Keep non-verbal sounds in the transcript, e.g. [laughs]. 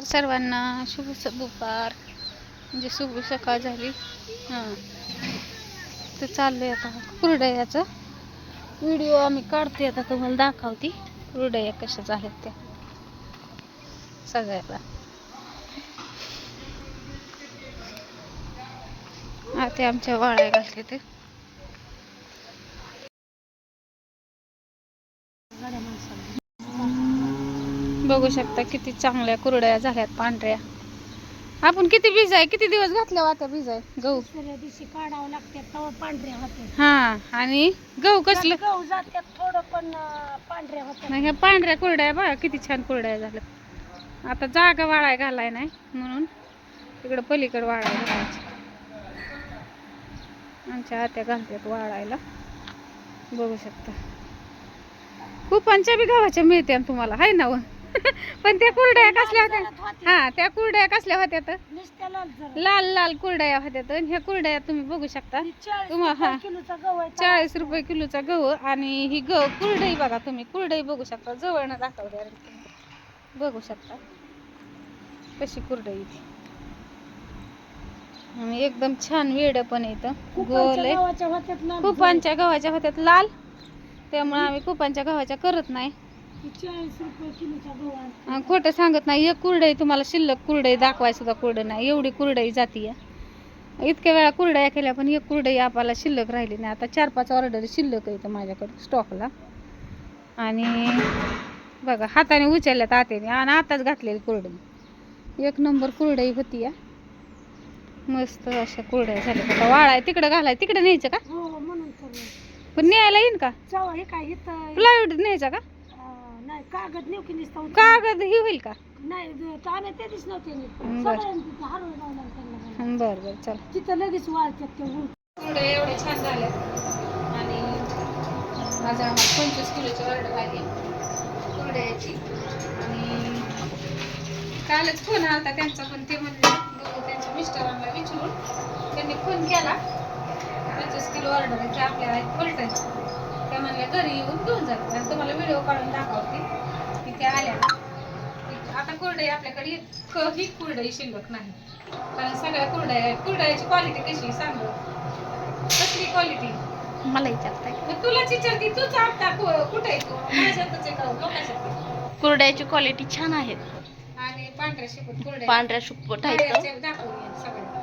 नमस्कार सर्वांना. शुभ दुपार. म्हणजे शुभ सकाळ झाली. हां. तर चाललंय आता कुरडयाचा व्हिडिओ आम्ही काढते आता तुम्हाला दाखवते. कुरडया कशा झाल्यात त्या. सगळ्याला. आता आमच्या वाळ्या घातल्या ते बघू शकता किती चांगल्या कुरड्या झाल्यात पांढऱ्या. आपण किती बीज आहे किती दिवस घातल्या बीज आहे गहू. दुसऱ्या दिवशी काढावं लागते तवा पांढऱ्या होते हा आणि गहू कसलं? गहू जात्यात थोडं पण अं, पांढऱ्या होत्या. नाही ह्या पांढऱ्या कुरड्या बघा किती छान कुरड्या झाल्यात. आता जागा वाळाय घालाय नाही म्हणून तिकडं पलीकडे वाळाय घालायची. आमच्या आत्या घालतात वाळायला. बघू शकता. कुपांच्या बी गावाच्या मिळते तुम्हाला हाय ना व? [laughs] पण त्या कुरड्या कसल्या होत्या? हा त्या कुरड्या कसल्या होत्या तर? लाल. लाल कुरड्या होत्या तर. ह्या कुरड्या तुम्ही बघू शकता. आणि चाळीस हा. रुपये किलोचा गहू आहे. चाळीस रुपये किलोचा गहू आणि ही गहू कुरडई बघा तुम्ही. कुरडई बघू शकता. जवळनं दाखवते बघू शकता. कशी कुरडई आणि एकदम छान वेड पण येतं गोल आहे. कुपांच्या गव्हाच्या होत्यात लाल. त्यामुळे आम्ही कुपांच्या गव्हाच्या करत नाही. चाळीस रुपये किलोचा गहू आहे. आणि खोटं सांगत नाही. एक कुरडई तुम्हाला शिल्लक कुरडई दाखवाय सुद्धा कुरडई नाही. एवढी कुरडई जाती इतक्या वेळा कुरड्या केल्या पण एक कुरडई आपल्याला शिल्लक राहिली नाही. आता चार पाच ऑर्डर शिल्लक आहे इथं माझ्याकडे स्टॉकला. आणि बघा हाताने उचलल्यात आत्याने आणि आताच घातलेली कुरडई. एक नंबर कुरडई होती या मस्त अशा कुरड्या झाल्या. आता वाळाय तिकडं घालाय. तिकडे न्यायचं का? हो म्हणून तर पण न्यायला येईन का? चव हे काय इथं प्लायवूड न्यायचा का? नाही कागद नेऊ की नुसतं उचलून. कागद ही होईल का? नाही तर आम्ही ते. बरं. सगळ्यांनी तिथं हरवून लावलं त्यांना. हं, बरं बरं चला. तिथं लगेच वाळतात ते एवढे छान झाले. आणि माझा आम्हाला पंचवीस किलोची ऑर्डर आली कुरड्याची आणि कालच फोन आला त्यांचा पण ते म्हणले बघू त्यांच्या मिस्टरांना विचारून. त्यांनी फोन केला. पंचवीस किलो ऑर्डर आहे ते आपल्या आहेत पलटायचे त्या म्हणल्या घरी येऊन घेऊन जाते आणि तुम्हाला व्हिडिओ काढून दाखवते. की त्या आल्या. की आता कुरडई आपल्याकडे एकही कुरडई शिल्लक नाही. कारण सगळ्या कुरड्या कुरड्याची क्वालिटी कशी सांग कसली क्वालिटी मला विचारताय मग तुलाच विचारते. तूच आता कुठे आहे तू? माझ्यातच आहे कुरड्याची क्वालिटी छान आहे. आणि पांढऱ्या शिपट कुरड्या. पांढऱ्या शुपट बाहेरच्या दाखवून ये.